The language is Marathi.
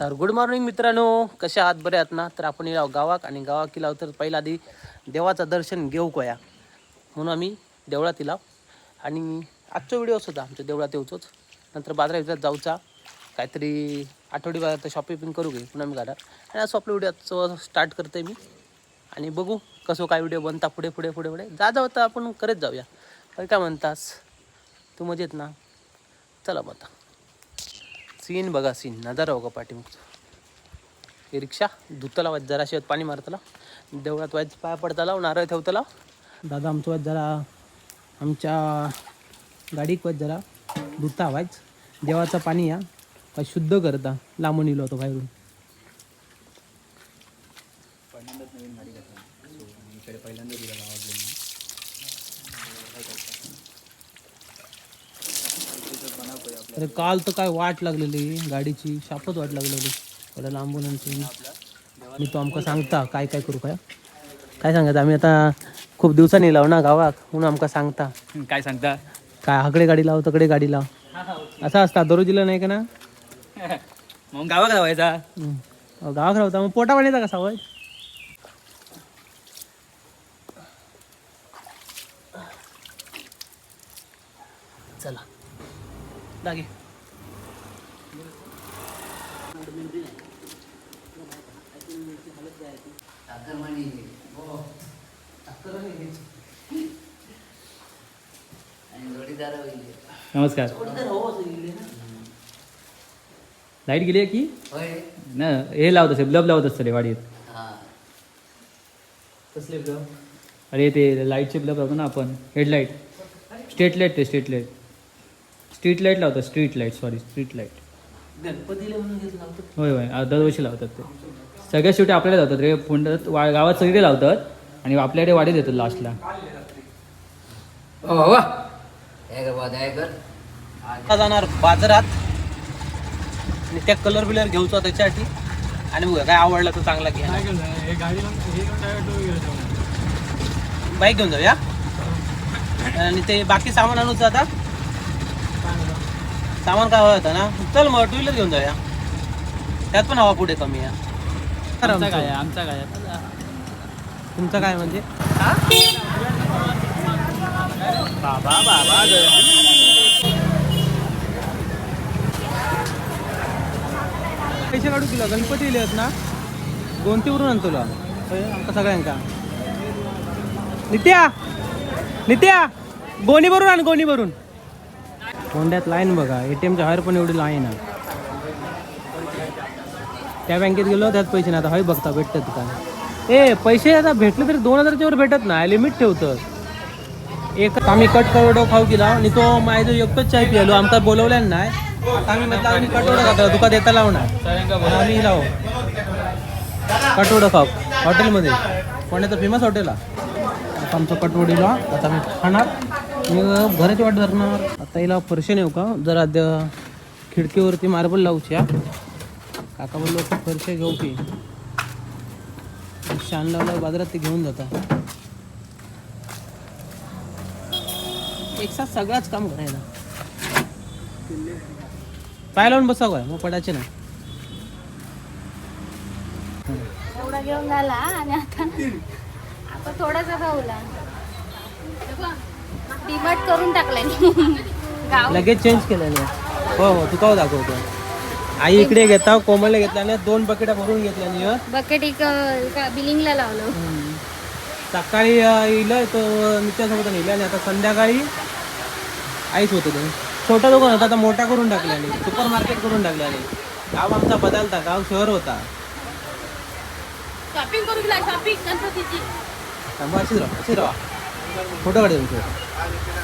तर गुड मॉर्निंग मित्रांनो. कशा आहात? बरे आहात ना? तर आपण येऊ गावाक आणि गावाक गेला तर पहिला आधी देवाचं दर्शन घेऊ कोया. म्हणून आम्ही देवळात इलाव आणि आजचा व्हिडिओ होता आमच्या देवळात येऊचोच. नंतर बाजारात विचार जाऊचा. काहीतरी आठवडी बाजारात शॉपिंग करू घे पुन्हा मी गाडा आणि असं आपलं व्हिडिओ स्टार्ट करते मी. आणि बघू कसं काय व्हिडिओ बनता पुढे पुढे पुढे पुढे. जा जाऊ तर आपण करत जाऊया. काय काय म्हणतास? तू मजेत ना? चला मग सीन बघा सीन. नजारा बघा पाठीमागचा. ही रिक्षा धुतला वाज जरा शेत पाणी मारतला देवळात वाज पाय पडताला नारळ ठेवतला दादा आमचं वाज जरा आमच्या गाडीक वाज जरा. धुता वाज देवाचं पाणी या. काय शुद्ध करता लांबून इलो होतो बाहेरून. अरे काल तर काय वाट लागलेली गाडीची शापच वाट लागलेली. थोड्या लांबून मी तो आमका सांगता काय काय करू काय? काय सांगायचं? आम्ही आता खूप दिवसांनी लाव ना गावात म्हणून आमका सांगता. काय सांगता? काय हाकडे गाडी लाव तकडे गाडी लाव. असं असता दरोजीला नाही का ना? मग गावात. अहो, गावात राहता मग पोटा पाण्याचा कसा होय? चला. लागे नमस्कार. लाइट गेली आहे की? ना हे लावत असेल ब्लब लावत असते वाडीत. अरे ते लाईटचे ब्लब लावतो ना आपण. हेडलाईट. स्ट्रीट लाइट ते स्ट्रीट लाइट. स्ट्रीट लाइट लावतात street light sorry street light गणपतीला म्हणून होय होय आ, दरवर्षी लावतात ते. सगळ्या शेवटी आपल्याला लावतात रे पुंडात वा गावात सगळे लावतात आणि आपल्याकडे वाढीत येतात लास्टला आता जाणार बाजारात. आणि त्या कलर बिलर घेऊचा त्याच्यासाठी. आणि बघा काय आवडलं तर चांगला घ्या बाईक घेऊन जाऊया? आणि ते बाकी सामान आणूच आता. सामान काय हवं होतं ना? चल मग टू व्हीलर घेऊन जाऊया. त्यात पण हवा पुढे कमी आहे. आमचा काय आमचा काय तुमचं काय म्हणजे? बाबा बाबा पैसे काढू तुला? गणपती येले आहेत ना? गोंतीवरून आणतो तुला. होय, आमका सगळ्यांका नित्या! नित्या! गोणी भरून आण गोणी भरून कोंड्यात लाईन बघा. ए टी एमच्या बाहेर पण एवढी लाईन आहे. त्या बँकेत गेलो त्यात पैसे नाही. आता हय बघता भेटतात का? ए पैसे आता भेटले तरी दोन हजारच्या वर भेटत नाही. लिमिट ठेवतं एक आम्ही कट करोडो खाऊ गेला आणि तो माझं एकटंच चाय पिलो आमका बोलवल्या नाही. आता आम्ही म्हटलं आम्ही कटोडो खातो. तुका देता लावणार? आम्ही लाव. कटवडं खाऊ. हॉटेलमध्ये पुण्याचं फेमस हॉटेल आहे. आता आमचं कटवडीला. आता आम्ही खाणार. मी घराची वाट धरणार. आता हिला फरशे नेऊ का? जरा खिडकीवरती मार्बल लावूची हा. काका बोललो की फरशे घेऊ की. शान लावलं बाजारात ते घेऊन जाता एक साथ सगळाच काम करायला. पाय लावून बसावं काय? मग पडायचे ना एवढा घेऊन झाला आणि आता आता थोडासा खाऊला डिमार्ट करून टाकलाय गाव. लगेच चेंज केलेलं हो हो तू का दाखवतो. आई इकडे घेता कोमलला घेतला आणि दोन बकेटा भरून घेतल्या आणि बकेट एक बिलिंगला लावलं. सकाळी इलं तो नित्यासोबत नेलं आणि आता संध्याकाळी आईच होतं ते. छोटा दुकान होता आता मोठा करून टाकल्याने सुपर मार्केट करून टाकल्याने गाव आमचा बदलता गाव शहर होता. शॉपिंग करू शॉपिंग गणपतीची. थांबा अशीच राहा अशीच राहा. फोटो काढ तुमचे. Thank you.